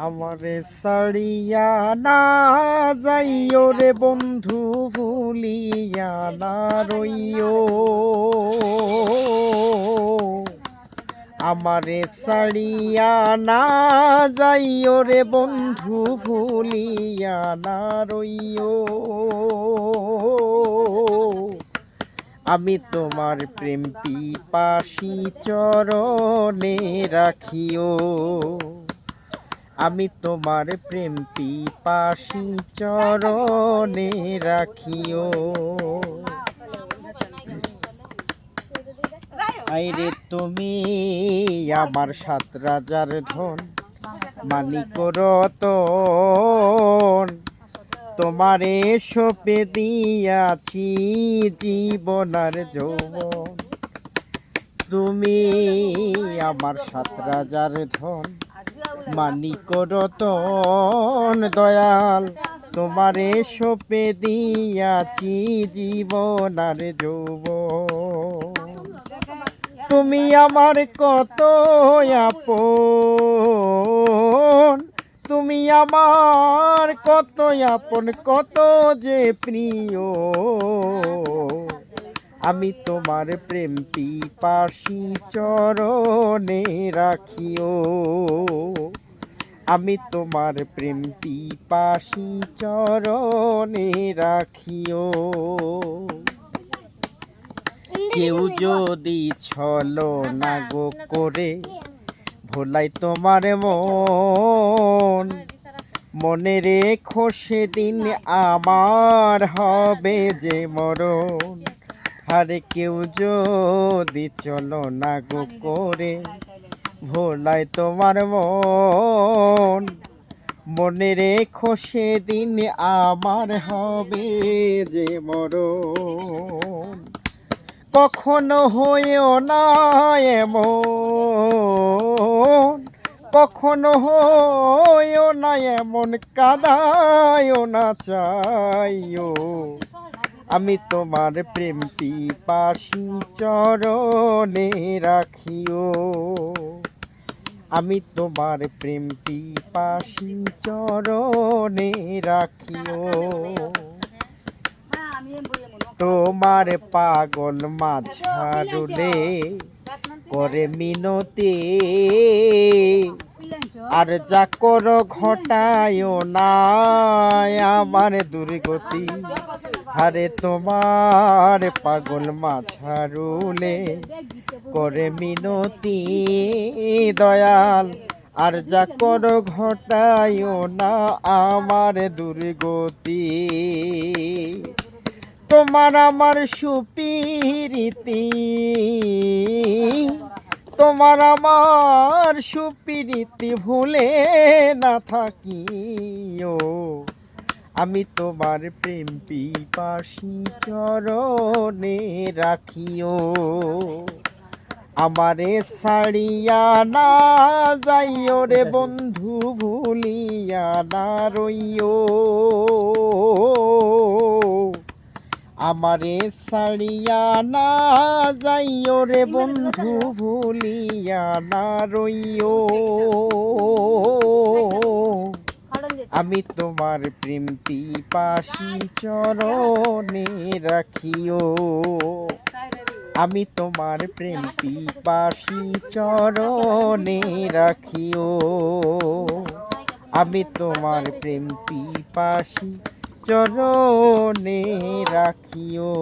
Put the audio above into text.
আমারে সাড়িয়া না যাইও রে বন্ধু, ভুলিয়া না রইও। আমারে সাড়িয়া না যাইও রে বন্ধু, ভুলিয়া না রইও। আমি তোমার প্রেম পিপাসি চরণে রাখিও। আমি তোমার প্রেম পিপাসি চরণে রাখিও। আইরে তুমি আমার সাত রাজার ধন মানিক রতন তোমারে সপে দিয়াছি জীবনার যৌবন। তুমি আমার সাত রাজার ধন মানিক রতন দয়াল, তোমারে সপে দিয়াছি জীবনার যৌবন। তুমি আমার কত আপন, তুমি আমার কত আপন, কত যে প্রিয়। আমি তোমার প্রেম পিপাসি চরণে রাখিও। আমি তোমার প্রেম পিপাসি চরণে রাখিও। কেউ যদি ছলো না গো করে, ভোলাই তোমার মন। মনে রেখো সেদিন আমার হবে যে মরণ। আরে কেউ যদি চলো না গো করে ভোলাই তোমার মন। মনে রেখো সেদিন আমার হবে যে মরণ। কখনো হয়েও না এমন, কখনো হয়েও না এমন, কাদায়ও না চাইও। আমি তোমার প্রেম পিপাসি চরণে রাখিও। আমি তোমার প্রেম পিপাসি চরণে রাখিও। তোমার পাগল মাঝারুলে করে মিনতি। আর যা করো ঘটায় না আমার দুর্গতি। আরে তোমার পাগল মাঝারুলে করে মিনতি দয়াল, আর যা করো ঘটায় না আমার দুর্গতি। তোমার আমার সুপিরিতি, তোমার আমার সুপিরিতি ভুলে না থাকিও। আমি তোমার প্রেম পিপাসি চরণে রাখিও। আমারে সাড়িয়া না যাইও রে বন্ধু, ভুলিয়া না রইও। আমারে সাড়িয়া না যাইও রে বন্ধু, ভুলিয়া না রইও। আমি তোমার প্রেম পিপাসি চরণে রাখিও। আমি তোমার প্রেম পিপাসি চরণে রাখিও। আমি তোমার প্রেম পিপাসি চরণে রাখিও।